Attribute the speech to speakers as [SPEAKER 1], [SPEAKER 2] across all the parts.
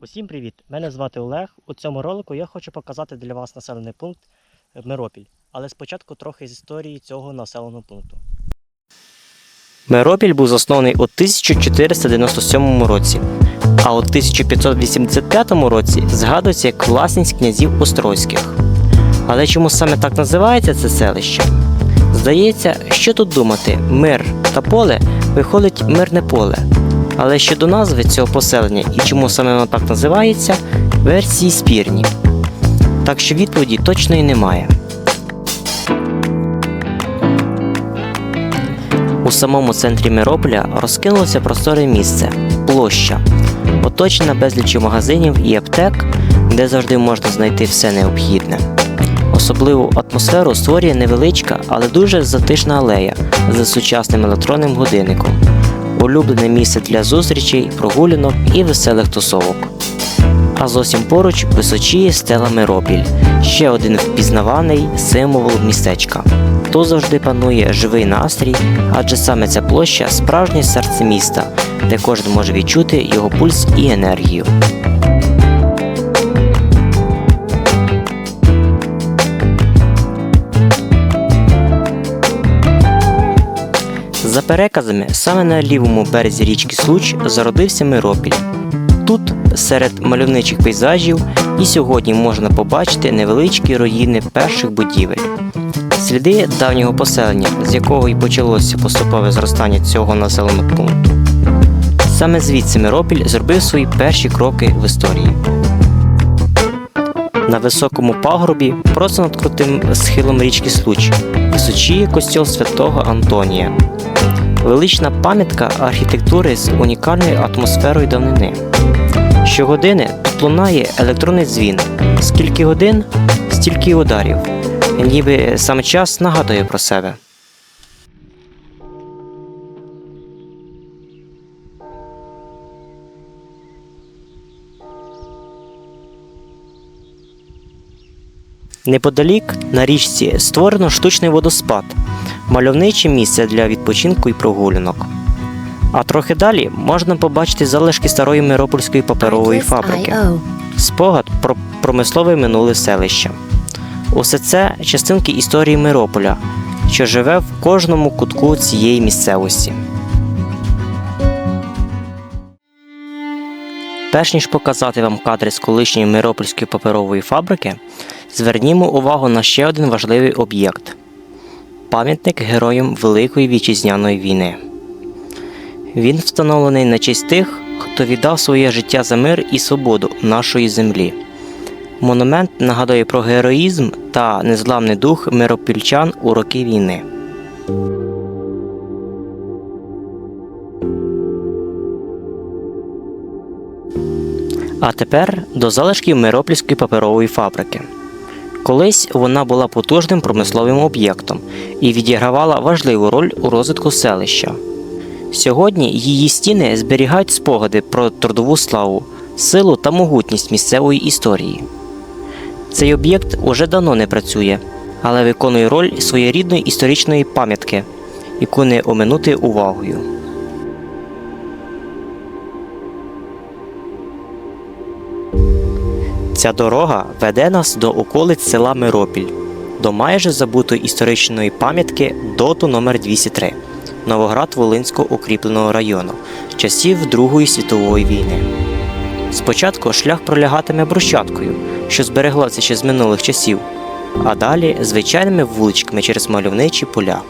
[SPEAKER 1] Усім привіт! Мене звати Олег. У цьому ролику я хочу показати для вас населений пункт Миропіль. Але спочатку трохи з історії цього населеного пункту. Миропіль був заснований у 1497 році, а у 1585 році згадується як власність князів Острозьких. Але чому саме так називається це селище? Здається, що тут думати, мир та поле виходить мирне поле. Але щодо назви цього поселення і чому саме воно так називається, версії спірні. Так що відповіді точної немає. У самому центрі Мирополя розкинулося просторе місце площа, оточена безліччю магазинів і аптек, де завжди можна знайти все необхідне. Особливу атмосферу створює невеличка, але дуже затишна алея з сучасним електронним годинником улюблене місце для зустрічей, прогулянок і веселих тусовок. А зовсім поруч височіє стела Миропіль, ще один впізнаваний символ містечка. Тут завжди панує живий настрій, адже саме ця площа справжнє серце міста, де кожен може відчути його пульс і енергію. За переказами, саме на лівому березі річки Случ зародився Миропіль. Тут, серед мальовничих пейзажів, і сьогодні можна побачити невеличкі руїни перших будівель. Сліди давнього поселення, з якого й почалося поступове зростання цього населеного пункту. Саме звідси Миропіль зробив свої перші кроки в історії. На високому пагорбі, просто над крутим схилом річки Случ, височіє костьол святого Антонія. Велична пам'ятка архітектури з унікальною атмосферою давнини. Щогодини лунає електронний дзвін. Скільки годин, стільки ударів. Ніби саме час нагадує про себе. Неподалік на річці створено штучний водоспад, мальовниче місце для відпочинку і прогулянок. А трохи далі можна побачити залишки старої Миропольської паперової фабрики, спогад про промислове минуле селище. Усе це частинки історії Мирополя, що живе в кожному кутку цієї місцевості. Перш ніж показати вам кадри з колишньої Миропольської паперової фабрики, звернімо увагу на ще один важливий об'єкт пам'ятник героям Великої Вітчизняної війни. Він встановлений на честь тих, хто віддав своє життя за мир і свободу нашої землі. Монумент нагадує про героїзм та незламний дух миропільчан у роки війни. А тепер до залишків Миропільської паперової фабрики. Колись вона була потужним промисловим об'єктом і відігравала важливу роль у розвитку селища. Сьогодні її стіни зберігають спогади про трудову славу, силу та могутність місцевої історії. Цей об'єкт уже давно не працює, але виконує роль своєрідної історичної пам'ятки, яку не оминути увагою. Ця дорога веде нас до околиць села Миропіль, до майже забутої історичної пам'ятки ДОТу номер 203 Новоград Волинського укріпленого району часів Другої світової війни. Спочатку шлях пролягатиме брусчаткою, що збереглася ще з минулих часів, а далі звичайними вуличками через мальовничі поля.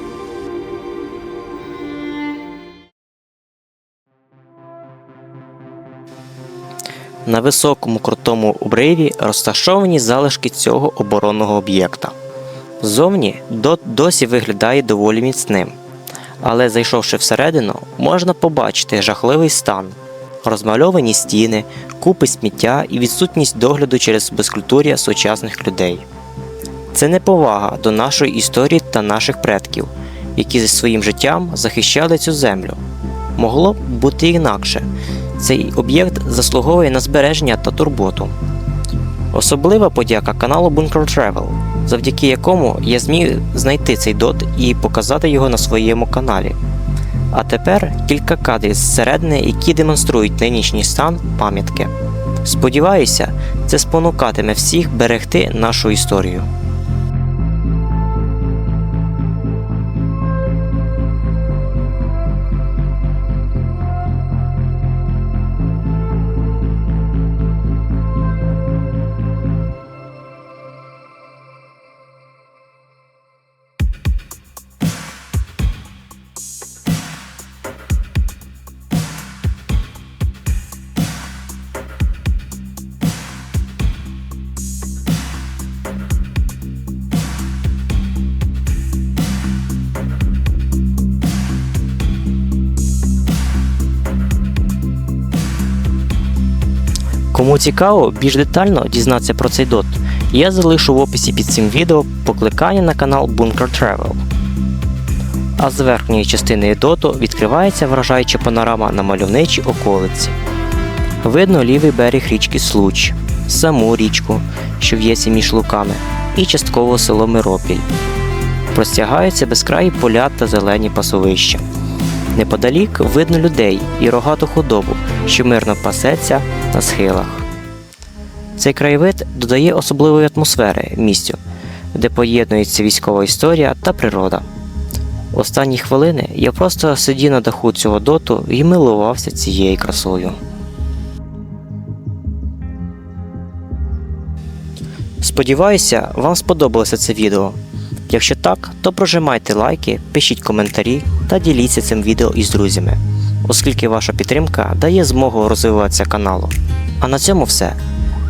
[SPEAKER 1] На високому крутому обриві розташовані залишки цього оборонного об'єкта. Ззовні досі виглядає доволі міцним, але зайшовши всередину, можна побачити жахливий стан, розмальовані стіни, купи сміття і відсутність догляду через безкультур'я сучасних людей. Це неповага до нашої історії та наших предків, які зі своїм життям захищали цю землю. Могло б бути інакше. Цей об'єкт заслуговує на збереження та турботу. Особлива подяка каналу Bunker Travel, завдяки якому я зміг знайти цей дот і показати його на своєму каналі. А тепер кілька кадрів зсередини, які демонструють нинішній стан пам'ятки. Сподіваюся, це спонукатиме всіх берегти нашу історію. Цікаво більш детально дізнатися про цей дот, я залишу в описі під цим відео покликання на канал Bunker Travel. А з верхньої частини доту відкривається вражаюча панорама на мальовничі околиці. Видно лівий берег річки Случ, саму річку, що в'ється між луками, і частково село Миропіль. Простягаються безкраї поля та зелені пасовища. Неподалік видно людей і рогату худобу, що мирно пасеться на схилах. Цей краєвид додає особливої атмосфери місцю, де поєднується військова історія та природа. Останні хвилини я просто сидів на даху цього доту і милувався цією красою. Сподіваюся, вам сподобалося це відео. Якщо так, то прожимайте лайки, пишіть коментарі та діліться цим відео із друзями, оскільки ваша підтримка дає змогу розвиватися каналу. А на цьому все.